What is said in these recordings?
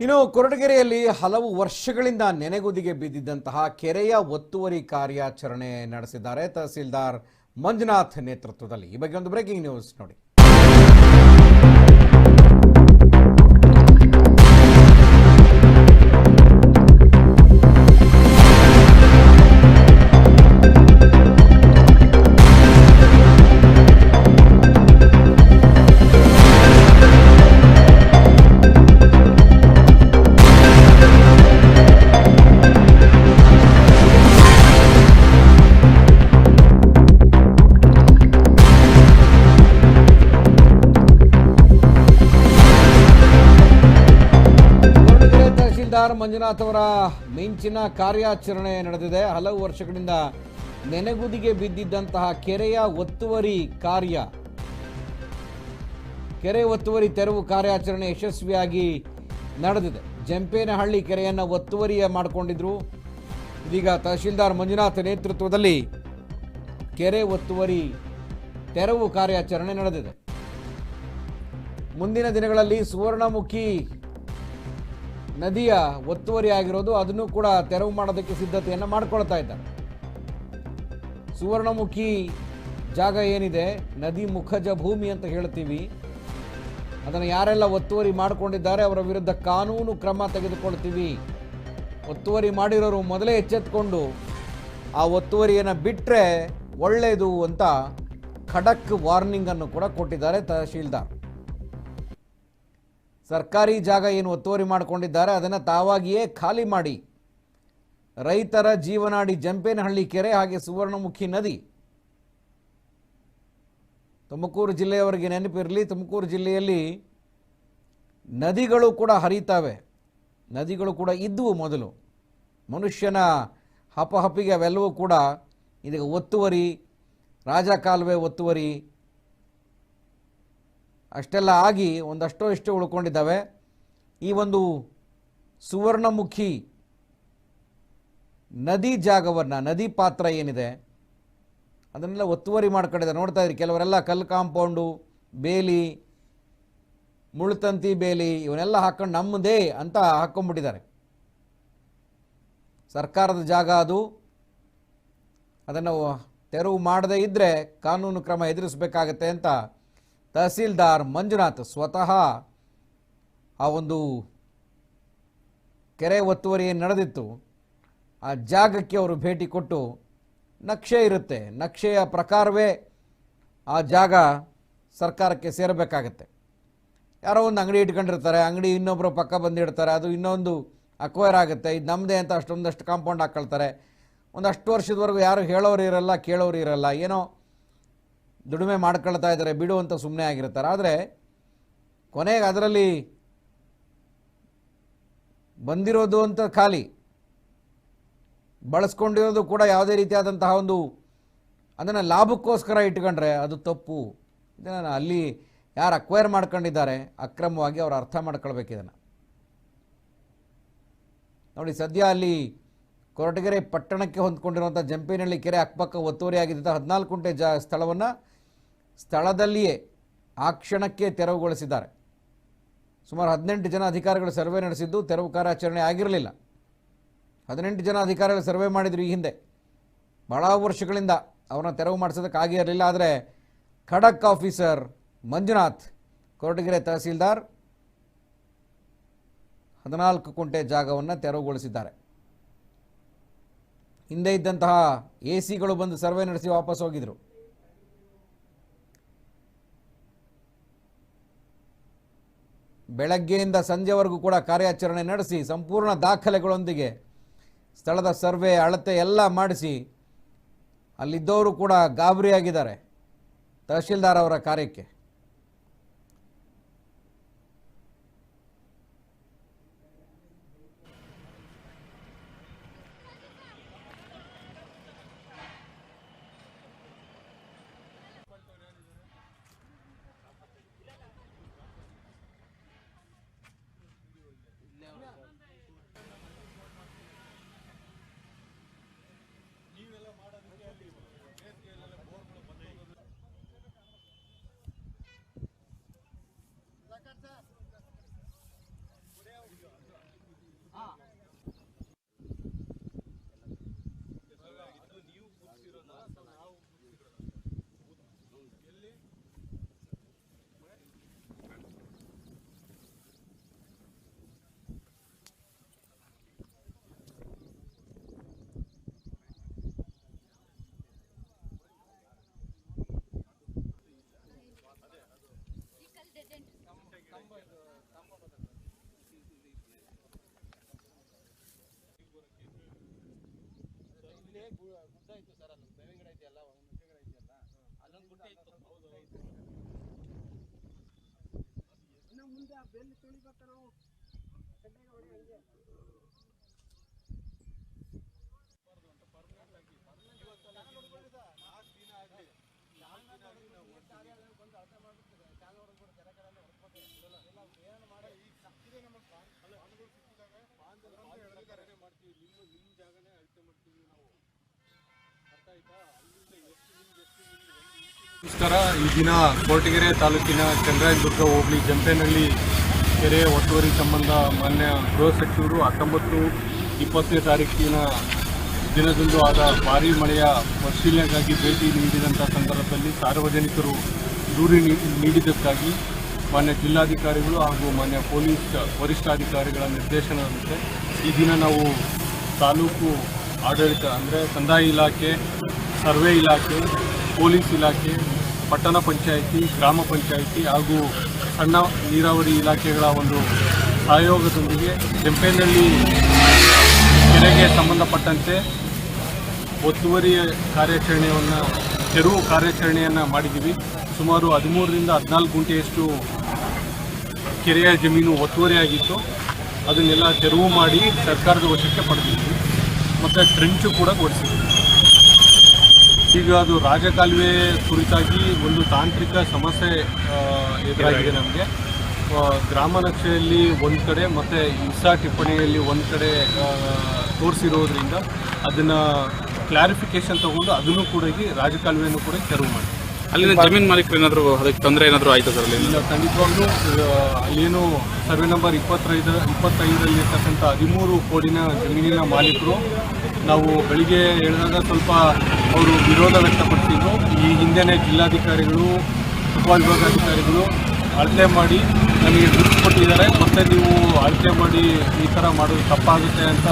ಇನ್ನು ಕೊರಟಗೆರೆಯಲ್ಲಿ ಹಲವು ವರ್ಷಗಳಿಂದ ನೆನೆಗುದಿಗೆ ಬಿದ್ದಿದ್ದಂತಹ ಕೆರೆಯ ಒತ್ತುವರಿ ಕಾರ್ಯಾಚರಣೆ ನಡೆಸಿದ್ದಾರೆ ತಹಸೀಲ್ದಾರ್ ಮಂಜುನಾಥ್ ನೇತೃತ್ವದಲ್ಲಿ. ಈ ಬಗ್ಗೆ ಒಂದು ಬ್ರೇಕಿಂಗ್ ನ್ಯೂಸ್ ನೋಡಿ. ಮಂಜುನಾಥ್ ಅವರ ಮಿಂಚಿನ ಕಾರ್ಯಾಚರಣೆ ನಡೆದಿದೆ. ಹಲವು ವರ್ಷಗಳಿಂದ ನೆನೆಗುದಿಗೆ ಬಿದ್ದಿದ್ದಂತಹ ಕೆರೆಯ ಒತ್ತುವರಿ ಕಾರ್ಯ. ಕೆರೆ ಒತ್ತುವರಿ ತೆರವು ಕಾರ್ಯಾಚರಣೆ ಯಶಸ್ವಿಯಾಗಿ ನಡೆದಿದೆ. ಜಂಪೇನಹಳ್ಳಿ ಕೆರೆಯನ್ನು ಒತ್ತುವರಿಯ ಮಾಡಿಕೊಂಡಿದ್ರು. ಇದೀಗ ತಹಶೀಲ್ದಾರ್ ಮಂಜುನಾಥ್ ನೇತೃತ್ವದಲ್ಲಿ ಕೆರೆ ಒತ್ತುವರಿ ತೆರವು ಕಾರ್ಯಾಚರಣೆ ನಡೆದಿದೆ. ಮುಂದಿನ ದಿನಗಳಲ್ಲಿ ಸುವರ್ಣಮುಖಿ ನದಿಯ ಒತ್ತುವರಿ ಆಗಿರೋದು ಅದನ್ನು ಕೂಡ ತೆರವು ಮಾಡೋದಕ್ಕೆ ಸಿದ್ಧತೆಯನ್ನು ಮಾಡ್ಕೊಳ್ತಾ ಇದ್ದಾರೆ. ಸುವರ್ಣಮುಖಿ ಜಾಗ ಏನಿದೆ? ನದಿ ಮುಖಜ ಭೂಮಿ ಅಂತ ಹೇಳ್ತೀವಿ. ಅದನ್ನು ಯಾರೆಲ್ಲ ಒತ್ತುವರಿ ಮಾಡಿಕೊಂಡಿದ್ದಾರೆ ಅವರ ವಿರುದ್ಧ ಕಾನೂನು ಕ್ರಮ ತೆಗೆದುಕೊಳ್ತೀವಿ. ಒತ್ತುವರಿ ಮಾಡಿರೋರು ಮೊದಲೇ ಎಚ್ಚೆತ್ಕೊಂಡು ಆ ಒತ್ತುವರಿಯನ್ನು ಬಿಟ್ಟರೆ ಒಳ್ಳೆಯದು ಅಂತ ಖಡಕ್ ವಾರ್ನಿಂಗನ್ನು ಕೂಡ ಕೊಟ್ಟಿದ್ದಾರೆ ತಹಶೀಲ್ದಾರ್. ಸರ್ಕಾರಿ ಜಾಗ ಏನು ಒತ್ತುವರಿ ಮಾಡಿಕೊಂಡಿದ್ದಾರೆ, ಅದನ್ನು ತಾವಾಗಿಯೇ ಖಾಲಿ ಮಾಡಿ. ರೈತರ ಜೀವನಾಡಿ ಜಂಪೇನಹಳ್ಳಿ ಕೆರೆ ಹಾಗೆ ಸುವರ್ಣಮುಖಿ ನದಿ. ತುಮಕೂರು ಜಿಲ್ಲೆಯವರಿಗೆ ನೆನಪಿರಲಿ, ತುಮಕೂರು ಜಿಲ್ಲೆಯಲ್ಲಿ ನದಿಗಳು ಕೂಡ ಹರಿತಾವೆ. ನದಿಗಳು ಕೂಡ ಇದ್ದವು ಮೊದಲು. ಮನುಷ್ಯನ ಹಪಹಪಿಗೆ ಅವೆಲ್ಲವೂ ಕೂಡ ಇದೀಗ ಒತ್ತುವರಿ, ರಾಜಕಾಲುವೆ ಒತ್ತುವರಿ ಅಷ್ಟೆಲ್ಲ ಆಗಿ ಒಂದಷ್ಟೋ ಇಷ್ಟೋ ಉಳ್ಕೊಂಡಿದ್ದಾವೆ. ಈ ಒಂದು ಸುವರ್ಣಮುಖಿ ನದಿ ಜಾಗವನ್ನು, ನದಿ ಪಾತ್ರ ಏನಿದೆ? ಅದನ್ನೆಲ್ಲ ಒತ್ತುವರಿ ಮಾಡ್ಕೊಂಡಿದ್ದಾರೆ. ನೋಡ್ತಾ ಇದ್ರಿ ಕೆಲವರೆಲ್ಲ ಕಲ್ಲು ಕಾಂಪೌಂಡು, ಬೇಲಿ, ಮುಳ್ತಂತಿ ಬೇಲಿ, ಇವನ್ನೆಲ್ಲ ಹಾಕೊಂಡು ನಮ್ಮದೇ ಅಂತ ಹಾಕ್ಕೊಂಡ್ಬಿಟ್ಟಿದ್ದಾರೆ ಸರ್ಕಾರದ ಜಾಗ ಅದು. ಅದನ್ನು ತೆರವು ಮಾಡದೇ ಇದ್ದರೆ ಕಾನೂನು ಕ್ರಮ ಎದುರಿಸಬೇಕಾಗತ್ತೆ ಅಂತ ತಹಸೀಲ್ದಾರ್ ಮಂಜುನಾಥ್ ಸ್ವತಃ ಆ ಒಂದು ಕೆರೆ ಒತ್ತುವರಿ ಏನು ನಡೆದಿತ್ತು. ಆ ಜಾಗಕ್ಕೆ ಅವರು ಭೇಟಿ ಕೊಟ್ಟು ನಕ್ಷೆ ಇರುತ್ತೆ. ನಕ್ಷೆಯ ಪ್ರಕಾರವೇ ಆ ಜಾಗ ಸರ್ಕಾರಕ್ಕೆ ಸೇರಬೇಕಾಗತ್ತೆ. ಯಾರೋ ಒಂದು ಅಂಗಡಿ ಇಟ್ಕೊಂಡಿರ್ತಾರೆ, ಅಂಗಡಿ ಇನ್ನೊಬ್ಬರು ಪಕ್ಕ ಬಂದಿಡ್ತಾರೆ ಅದು ಇನ್ನೊಂದು ಅಕ್ವೈರ್ ಆಗುತ್ತೆ. ಇದು ನಮ್ಮದೇ ಅಂತ ಅಷ್ಟೊಂದಷ್ಟು ಕಾಂಪೌಂಡ್ ಹಾಕ್ಕೊಳ್ತಾರೆ ಒಂದಷ್ಟು ವರ್ಷದವರೆಗೂ ಯಾರು ಹೇಳೋರು ಇರಲ್ಲ, ಕೇಳೋರು ಇರಲ್ಲ. ಏನೋ ದುಡಿಮೆ ಮಾಡ್ಕೊಳ್ತಾ ಇದ್ದಾರೆ, ಬಿಡು ಅಂತ ಸುಮ್ಮನೆ ಆಗಿರ್ತಾರೆ. ಆದರೆ ಕೊನೆಗೆ ಅದರಲ್ಲಿ ಬಂದಿರೋದು ಅಂತ ಖಾಲಿ. ಬಳಸ್ಕೊಂಡಿರೋದು ಕೂಡ ಯಾವುದೇ ರೀತಿಯಾದಂತಹ ಒಂದು ಅದನ್ನು ಲಾಭಕ್ಕೋಸ್ಕರ ಇಟ್ಕೊಂಡ್ರೆ ಅದು ತಪ್ಪು. ಇದನ್ನು ಅಲ್ಲಿ ಯಾರು ಅಕ್ವೈರ್ ಮಾಡ್ಕೊಂಡಿದ್ದಾರೆ, ಅಕ್ರಮವಾಗಿ ಅವರು ಅರ್ಥ ಮಾಡ್ಕೊಳ್ಬೇಕು ಇದನ್ನು. ನೋಡಿ, ಸದ್ಯ ಅಲ್ಲಿ ಕೊರಟಗೆರೆ ಪಟ್ಟಣಕ್ಕೆ ಹೊಂದ್ಕೊಂಡಿರುವಂಥ ಜಂಪೇನಹಳ್ಳಿ ಕೆರೆ ಅಕ್ಕಪಕ್ಕ ಒತ್ತುವರಿಯಾಗಿದ್ದಂಥ ಹದಿನಾಲ್ಕು ಗಂಟೆ ಜಾ ಸ್ಥಳವನ್ನು ಸ್ಥಳದಲ್ಲಿಯೇ ಆ ಕ್ಷಣಕ್ಕೆ ತೆರವುಗೊಳಿಸಿದ್ದಾರೆ. ಸುಮಾರು ಹದಿನೆಂಟು ಜನ ಅಧಿಕಾರಿಗಳು ಸರ್ವೆ ನಡೆಸಿದ್ದು ತೆರವು ಕಾರ್ಯಾಚರಣೆ ಆಗಿರಲಿಲ್ಲ. ಹದಿನೆಂಟು ಜನ ಅಧಿಕಾರಿಗಳು ಸರ್ವೆ ಮಾಡಿದರು ಈ ಹಿಂದೆ. ಭಾಳ ವರ್ಷಗಳಿಂದ ಅವ್ರನ್ನ ತೆರವು ಮಾಡಿಸೋದಕ್ಕಾಗಿರಲಿಲ್ಲ ಆದರೆ ಖಡಕ್ ಆಫೀಸರ್ ಮಂಜುನಾಥ್, ಕೊರಟಗೆರೆ ತಹಸೀಲ್ದಾರ್ ಹದಿನಾಲ್ಕು ಕುಂಟೆ ಜಾಗವನ್ನು ತೆರವುಗೊಳಿಸಿದ್ದಾರೆ. ಹಿಂದೆ ಇದ್ದಂತಹ ಎ ಸಿಗಳು ಬಂದು ಸರ್ವೆ ನಡೆಸಿ ವಾಪಸ್ ಹೋಗಿದ್ರು. ಬೆಳಗ್ಗೆಯಿಂದ ಸಂಜೆವರೆಗೂ ಕೂಡ ಕಾರ್ಯಾಚರಣೆ ನಡೆಸಿ ಸಂಪೂರ್ಣ ದಾಖಲೆಗಳೊಂದಿಗೆ ಸ್ಥಳದ ಸರ್ವೆ, ಅಳತೆ ಎಲ್ಲ ಮಾಡಿಸಿ ಅಲ್ಲಿದ್ದವರು ಕೂಡ ಗಾಬರಿಯಾಗಿದ್ದಾರೆ. ತಹಶೀಲ್ದಾರ್ ಅವರ ಕಾರ್ಯಕ್ಕೆ. ಗುಡ್ಡ ಇತ್ತು ಸರ್ ಅಲ್ಲಿ ಬೇವಿನ ಗಿಡ ಇದೆಯಲ್ಲ ಒಂದು ಗಿಡ ಇದೆಯಲ್ಲ ಅಲ್ಲೊಂದು ಗುಡ್ಡ ಇತ್ತು ಹೌದು ಮುಂದೆ ಆ ಬೆಲ್ಲಿ ತುಳಿಬೇಕ ನಾವು ಕಡ್ಡೆಗೆ ಹೊಡಿ ಹಂಗೆ ಮಾಡ್ತೀವಿ ನಿಮ್ಮ ನಿಮ್ಮ ಜಾಗನೇ ಅಳತೆ ಮಾಡ್ತೀವಿ ನಾವು ಅರ್ಥ ಆಯ್ತಾ ಅಲ್ಲಿಂದ ಎಷ್ಟು ನಿಮ್ಗೆ ಎಷ್ಟು ನಿಮ್ಗೆ ಒಂದು ಇಂಚಿನ ನಮಸ್ಕಾರ ಈ ದಿನ ಕೋಟಗೆರೆ ತಾಲೂಕಿನ ಚಂದ್ರಾಯದುರ್ಗ ಹೋಬಳಿ ಜಂಪೇನಹಳ್ಳಿ ಕೆರೆ ಒತ್ತುವರಿ ಸಂಬಂಧ ಮಾನ್ಯ ಗೃಹ ಸಚಿವರು ಹತ್ತೊಂಬತ್ತು ಇಪ್ಪತ್ತನೇ ತಾರೀಕಿನ ದಿನದಂದು ಆದ ಭಾರೀ ಮಳೆಯ ಪರಿಶೀಲನೆಗಾಗಿ ಭೇಟಿ ನೀಡಿದಂಥ ಸಂದರ್ಭದಲ್ಲಿ ಸಾರ್ವಜನಿಕರು ದೂರು ನೀಡಿದ್ದಕ್ಕಾಗಿ ಮಾನ್ಯ ಜಿಲ್ಲಾಧಿಕಾರಿಗಳು ಹಾಗೂ ಮಾನ್ಯ ಪೊಲೀಸ್ ವರಿಷ್ಠಾಧಿಕಾರಿಗಳ ನಿರ್ದೇಶನದಂತೆ ಈ ದಿನ ನಾವು ತಾಲೂಕು ಆಡಳಿತ ಅಂದರೆ ಕಂದಾಯ ಇಲಾಖೆ, ಸರ್ವೆ ಇಲಾಖೆ, ಪೊಲೀಸ್ ಇಲಾಖೆ, ಪಟ್ಟಣ ಪಂಚಾಯಿತಿ, ಗ್ರಾಮ ಪಂಚಾಯಿತಿ ಹಾಗೂ ಸಣ್ಣ ನೀರಾವರಿ ಇಲಾಖೆಗಳ ಒಂದು ಸಹಯೋಗದೊಂದಿಗೆ ಕೆಂಪೇನಹಳ್ಳಿ ಕೆರೆಗೆ ಸಂಬಂಧಪಟ್ಟಂತೆ ಒತ್ತುವರಿ ಕಾರ್ಯಾಚರಣೆಯನ್ನು, ತೆರವು ಕಾರ್ಯಾಚರಣೆಯನ್ನು ಮಾಡಿದ್ದೀವಿ. ಸುಮಾರು ಹದಿಮೂರರಿಂದ ಹದಿನಾಲ್ಕು ಗುಂಟೆಯಷ್ಟು ಕೆರೆಯ ಜಮೀನು ಒತ್ತುವರಿಯಾಗಿತ್ತು. ಅದನ್ನೆಲ್ಲ ತೆರವು ಮಾಡಿ ಸರ್ಕಾರದ ವಶಕ್ಕೆ ಪಡೆದಿದ್ವಿ ಮತ್ತು ಟ್ರೆಂಚು ಕೂಡ ಕೊಡಿಸಿದೆ ಈಗ ಅದು ರಾಜಕಾಲುವೆ ಕುರಿತಾಗಿ ಒಂದು ತಾಂತ್ರಿಕ ಸಮಸ್ಯೆ ಎದುರಾಗಿದೆ ನಮಗೆ. ಗ್ರಾಮ ನಕ್ಷೆಯಲ್ಲಿ ಒಂದು ಕಡೆ ಮತ್ತು ಇಸಾ ಟಿಪ್ಪಣಿಯಲ್ಲಿ ಒಂದು ಕಡೆ ತೋರಿಸಿರೋದ್ರಿಂದ ಅದನ್ನು ಕ್ಲಾರಿಫಿಕೇಶನ್ ತಗೊಂಡು ಅದನ್ನು ಕೂಡ ರಾಜಕಾಲುವೆಯನ್ನು ಕೂಡ ತೆರವು ಮಾಡಿ ಅಲ್ಲಿನ ಜಮೀನ್ ಮಾಲೀಕರು ಏನಾದ್ರು ಅದಕ್ಕೆ ತೊಂದರೆ ಏನಾದರೂ ಆಯ್ತು ಸರ್ ಅಲ್ಲಿ ಅಲ್ಲೇನು ಸರ್ವೆ ನಂಬರ್ ಇಪ್ಪತ್ತೈದು ಇಪ್ಪತ್ತೈದರಲ್ಲಿ ಇರ್ತಕ್ಕಂಥ ಹದಿಮೂರು ಕೋಡಿನ ಜಮೀನಿನ ಮಾಲೀಕರು ನಾವು ಬೆಳಿಗ್ಗೆ ಹೇಳಿದಾಗ ಸ್ವಲ್ಪ ಅವರು ವಿರೋಧ ವ್ಯಕ್ತಪಡಿಸಿದ್ರು. ಈ ಹಿಂದೆನೇ ಜಿಲ್ಲಾಧಿಕಾರಿಗಳು ಉಪವಿಭಾಗಾಧಿಕಾರಿಗಳು ಅಳತೆ ಮಾಡಿ ನನಗೆ ದುಡ್ಡು ಕೊಟ್ಟಿದ್ದಾರೆ. ಮತ್ತೆ ನೀವು ಅಳತೆ ಮಾಡಿ ಈ ಥರ ಮಾಡೋದು ತಪ್ಪಾಗುತ್ತೆ ಅಂತ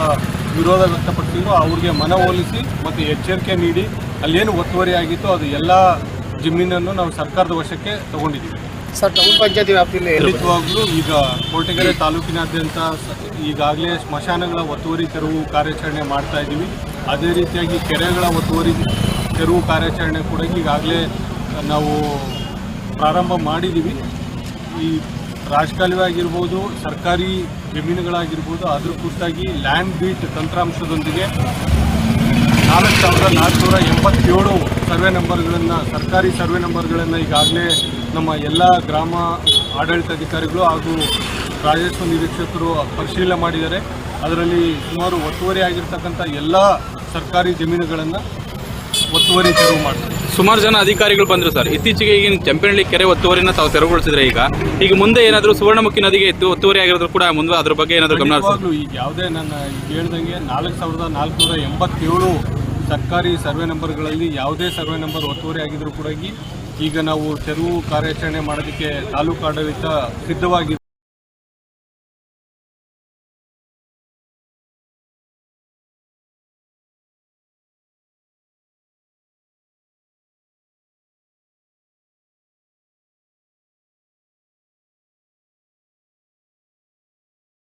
ವಿರೋಧ ವ್ಯಕ್ತಪಡಿಸಿದ್ರು. ಅವ್ರಿಗೆ ಮನವೊಲಿಸಿ ಮತ್ತು ಎಚ್ಚರಿಕೆ ನೀಡಿ ಅಲ್ಲೇನು ಒತ್ತುವರಿ ಆಗಿತ್ತು ಅದು ಎಲ್ಲ ಜಮೀನನ್ನು ನಾವು ಸರ್ಕಾರದ ವಶಕ್ಕೆ ತಗೊಂಡಿದ್ದೀವಿ. ಸರ್ ಟೌನ್ ಪಂಚಾಯತಿ ವ್ಯಾಪ್ತಿಯಲ್ಲಿ ಖಂಡಿತವಾಗ್ಲೂ ಈಗ ಕೊರಟಗೆರೆ ತಾಲೂಕಿನಾದ್ಯಂತ ಈಗಾಗಲೇ ಸ್ಮಶಾನಗಳ ಒತ್ತುವರಿ ತೆರವು ಕಾರ್ಯಾಚರಣೆ ಮಾಡ್ತಾ ಇದ್ದೀವಿ. ಅದೇ ರೀತಿಯಾಗಿ ಕೆರೆಗಳ ಒತ್ತುವರಿ ತೆರವು ಕಾರ್ಯಾಚರಣೆ ಕೂಡ ಈಗಾಗಲೇ ನಾವು ಪ್ರಾರಂಭ ಮಾಡಿದ್ದೀವಿ. ಈ ರಾಜಕಾಲುವೆ ಆಗಿರ್ಬೋದು ಸರ್ಕಾರಿ ಜಮೀನುಗಳಾಗಿರ್ಬೋದು ಅದ್ರ ಕುರಿತಾಗಿ ಲ್ಯಾಂಡ್ ಬೀಟ್ ತಂತ್ರಾಂಶದೊಂದಿಗೆ ನಾಲ್ಕು ಸಾವಿರದ ನಾಲ್ಕುನೂರ ಎಂಬತ್ತೇಳು ಸರ್ವೆ ನಂಬರ್ಗಳನ್ನು ಸರ್ಕಾರಿ ಸರ್ವೆ ನಂಬರ್ಗಳನ್ನು ಈಗಾಗಲೇ ನಮ್ಮ ಎಲ್ಲ ಗ್ರಾಮ ಆಡಳಿತಾಧಿಕಾರಿಗಳು ಹಾಗೂ ರಾಜಸ್ವ ನಿರೀಕ್ಷಕರು ಪರಿಶೀಲನೆ ಮಾಡಿದ್ದಾರೆ. ಅದರಲ್ಲಿ ಸುಮಾರು ಒತ್ತುವರಿ ಆಗಿರ್ತಕ್ಕಂಥ ಎಲ್ಲ ಸರ್ಕಾರಿ ಜಮೀನುಗಳನ್ನು ಒತ್ತುವರಿ ತೆರವು ಮಾಡ್ತಾರೆ. ಸುಮಾರು ಜನ ಅಧಿಕಾರಿಗಳು ಬಂದರು ಸರ್. ಇತ್ತೀಚೆಗೆ ಈಗಿನ ಕೆಂಪನಹಳ್ಳಿ ಕೆರೆ ಒತ್ತುವರಿನ ತಾವು ತೆರವುಗೊಳಿಸಿದ್ರೆ ಈಗ. ಈಗ ಮುಂದೆ ಏನಾದರೂ ಸುವರ್ಣಮುಖಿ ನದಿಗೆ ಇತ್ತು ಒತ್ತುವರಿ ಆಗಿರೋದು ಕೂಡ ಮುಂದೆ ಅದ್ರ ಬಗ್ಗೆ ಏನಾದರೂ ಗಮನ? ಈಗ ಯಾವುದೇ ನನ್ನ ಈಗ ಹೇಳ್ದಂಗೆ ನಾಲ್ಕು ಸಾವಿರದ ನಾಲ್ಕುನೂರ ಎಂಬತ್ತೇಳು ಸರ್ಕಾರಿ ಸರ್ವೆ ನಂಬರ್ಗಳಲ್ಲಿ ಯಾವುದೇ ಸರ್ವೆ ನಂಬರ್ ಒತ್ತುವರಿ ಆಗಿದ್ರೂ ಕೂಡ ಈಗ ನಾವು ತೆರವು ಕಾರ್ಯಾಚರಣೆ ಮಾಡೋದಕ್ಕೆ ತಾಲೂಕು ಆಡಳಿತ ಸಿದ್ಧವಾಗಿದೆ